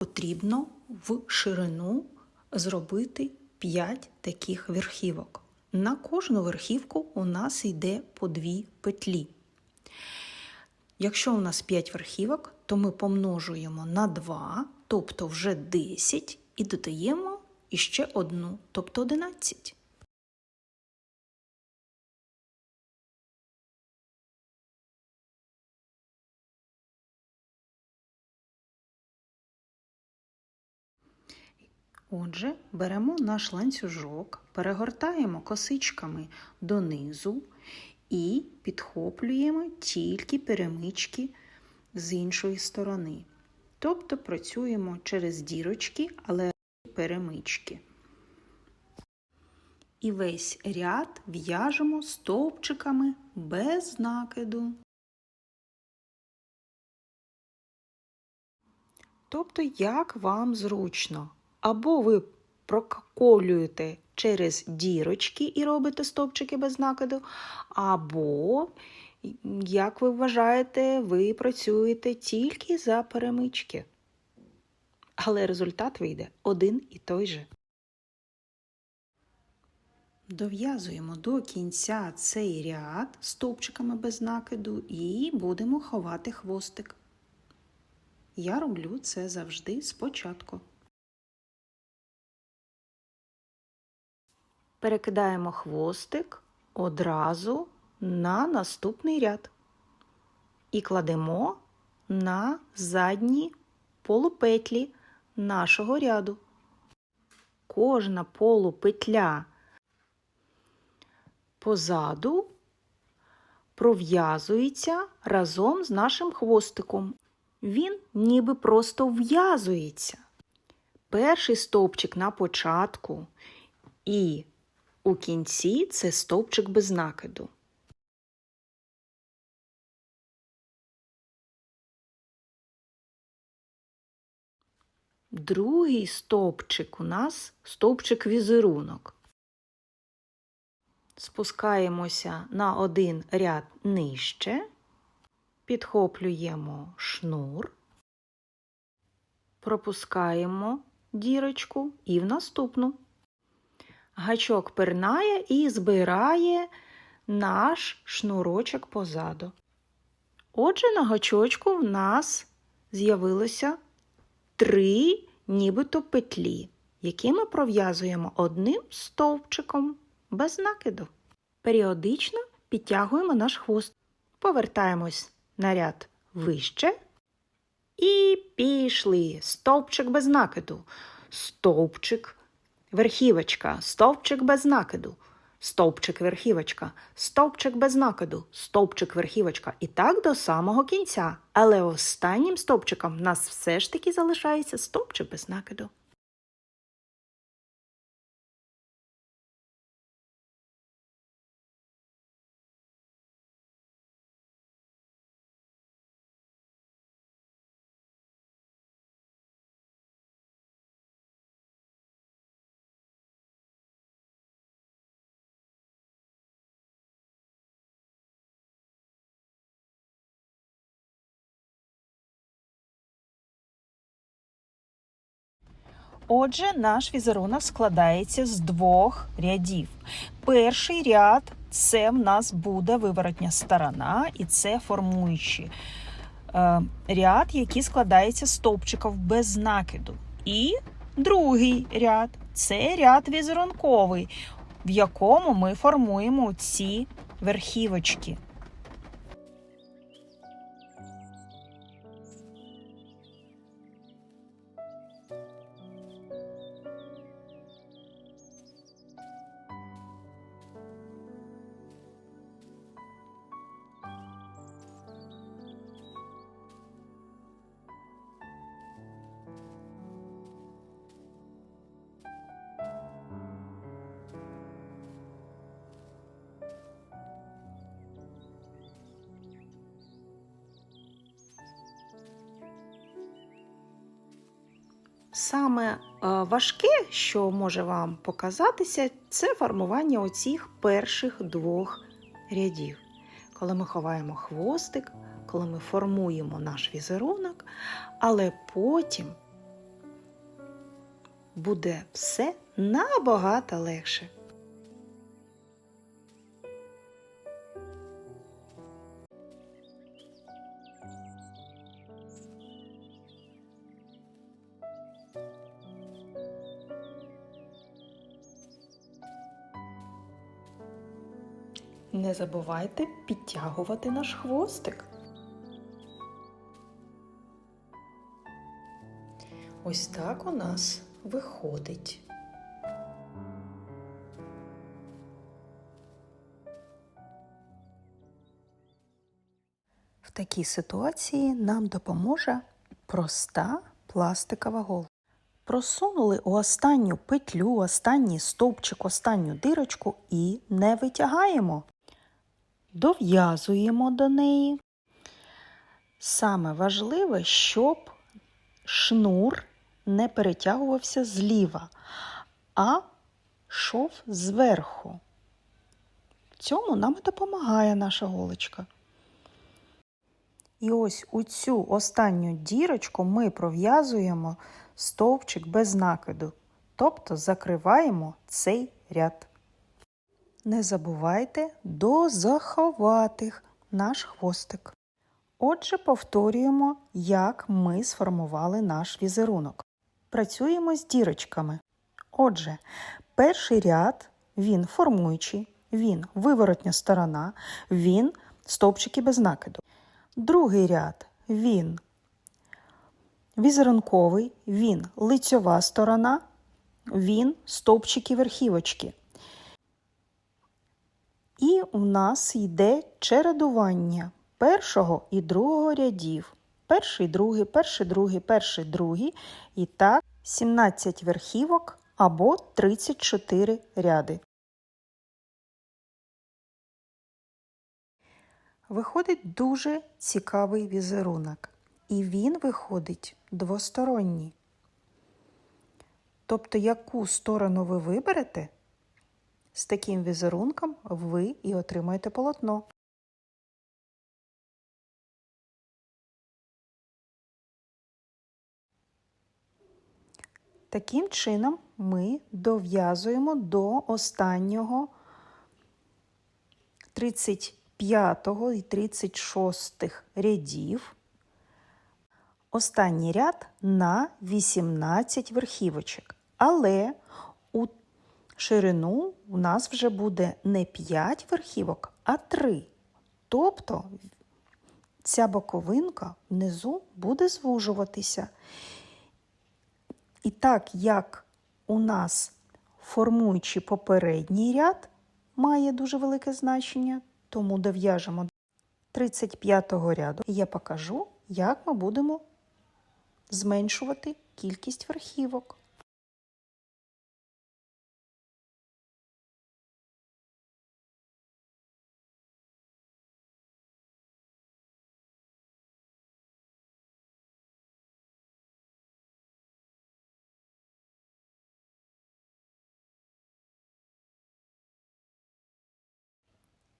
Потрібно в ширину зробити 5 таких верхівок. На кожну верхівку у нас йде по 2 петлі. Якщо у нас 5 верхівок, то ми помножуємо на 2, тобто вже 10, і додаємо іще одну, тобто 11. Отже, беремо наш ланцюжок, перегортаємо косичками донизу і підхоплюємо тільки перемички з іншої сторони. Тобто працюємо через дірочки, але перемички. І весь ряд в'яжемо стовпчиками без накиду. Тобто, як вам зручно. Або ви проколюєте через дірочки і робите стовпчики без накиду, або, як ви вважаєте, ви працюєте тільки за перемички. Але результат вийде один і той же. Дов'язуємо до кінця цей ряд стовпчиками без накиду і будемо ховати хвостик. Я роблю це завжди спочатку. Перекидаємо хвостик одразу на наступний ряд і кладемо на задні полупетлі нашого ряду. Кожна полупетля позаду пров'язується разом з нашим хвостиком. Він ніби просто в'язується. Перший стовпчик на початку і у кінці це стовпчик без накиду. Другий стовпчик у нас стовпчик візерунок. Спускаємося на один ряд нижче, підхоплюємо шнур, пропускаємо дірочку і в наступну. Гачок пернає і збирає наш шнурочок позаду. Отже, на гачочку в нас з'явилося три нібито петлі, які ми пров'язуємо одним стовпчиком без накиду. Періодично підтягуємо наш хвост, повертаємось на ряд вище і пішли стовпчик без накиду, стовпчик верхівочка, стовпчик без накиду, стовпчик верхівочка, стовпчик без накиду, стовпчик верхівочка. І так до самого кінця. Але останнім стовпчиком в нас все ж таки залишається стовпчик без накиду. Отже, наш візерунок складається з двох рядів. Перший ряд це в нас буде виворотня сторона, і це формуючий е, ряд, який складається з стовпчиків без накиду. І другий ряд це ряд візерунковий, в якому ми формуємо ці верхівочки. Саме е, важке, що може вам показатися, це формування оцих перших двох рядів. Коли ми ховаємо хвостик, коли ми формуємо наш візерунок, але потім буде все набагато легше. Не забувайте підтягувати наш хвостик. Ось так у нас виходить. В такій ситуації нам допоможе проста пластикова голка. Просунули у останню петлю, останній стовпчик, останню дирочку і не витягаємо. Дов'язуємо до неї. Саме важливе, щоб шнур не перетягувався зліва, а йшов зверху. Цьому нам і допомагає наша голочка. І ось у цю останню дірочку ми пров'язуємо стовпчик без накиду, тобто закриваємо цей ряд. Не забувайте дозаховати наш хвостик. Отже, повторюємо, як ми сформували наш візерунок. Працюємо з дірочками. Отже, перший ряд він формуючий, він виворотня сторона, він стовпчики без накиду. Другий ряд він візерунковий, він лицьова сторона, він стовпчики верхівочки. І у нас йде чередування першого і другого рядів. Перший, другий, перший, другий, перший, другий. І так 17 верхівок або 34 ряди. Виходить дуже цікавий візерунок. І він виходить двосторонній. Тобто, яку сторону ви виберете, з таким візерунком ви і отримаєте полотно. Таким чином ми дов'язуємо до останнього 35 і 36 рядів. Останній ряд на 18 верхівочок. Але ширину у нас вже буде не 5 верхівок, а 3. Тобто ця боковинка внизу буде звужуватися. І так як у нас формуючи попередній ряд має дуже велике значення, тому дов'яжемо 35-го ряду. І я покажу, як ми будемо зменшувати кількість верхівок.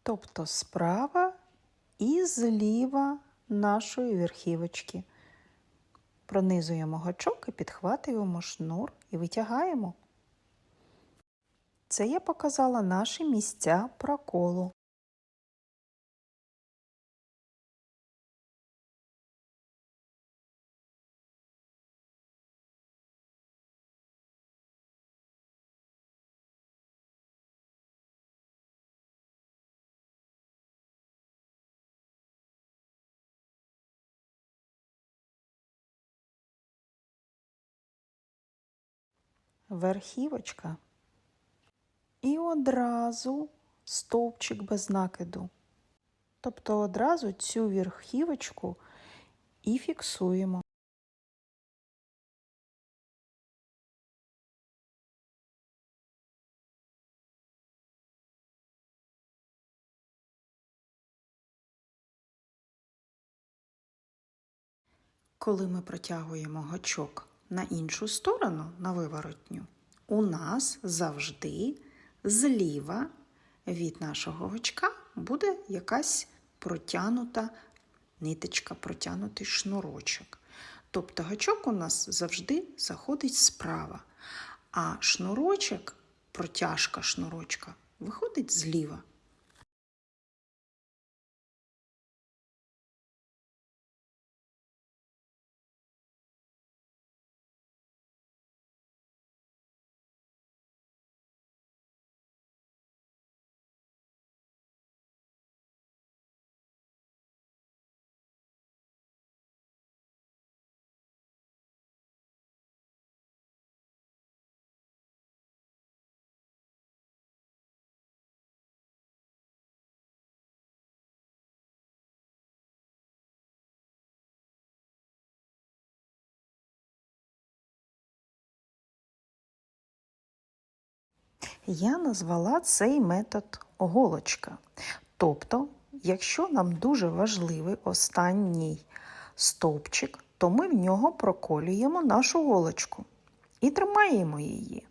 Тобто справа і зліва нашої верхівочки. Пронизуємо гачок і підхватуємо шнур і витягаємо. Це я показала наші місця проколу. Верхівочка. І одразу стовпчик без накиду. Тобто одразу цю верхівочку і фіксуємо. Коли ми протягуємо гачок на іншу сторону, на виворотню, у нас завжди зліва від нашого гачка буде якась протянута ниточка, протянутий шнурочок. Тобто гачок у нас завжди заходить справа. а шнурочок, протяжка шнурочка, виходить зліва. Я назвала цей метод голочка. Тобто, якщо нам дуже важливий останній стовпчик, то ми в нього проколюємо нашу голочку і тримаємо її.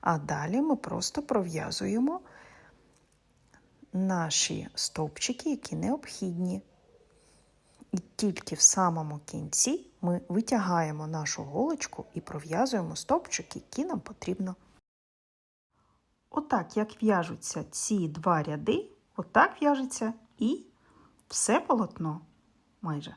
А далі ми просто пров'язуємо наші стовпчики, які необхідні. І тільки в самому кінці ми витягаємо нашу голочку і пров'язуємо стовпчики, які нам потрібно. Отак, як в'яжуться ці два ряди, отак в'яжеться і все полотно майже.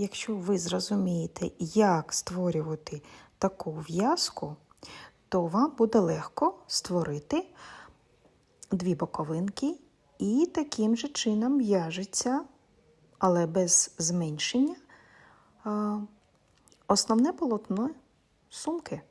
Якщо ви зрозумієте, як створювати таку в'язку, то вам буде легко створити дві боковинки і таким же чином в'яжеться, але без зменшення, основне полотно сумки.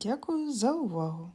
Дякую за увагу!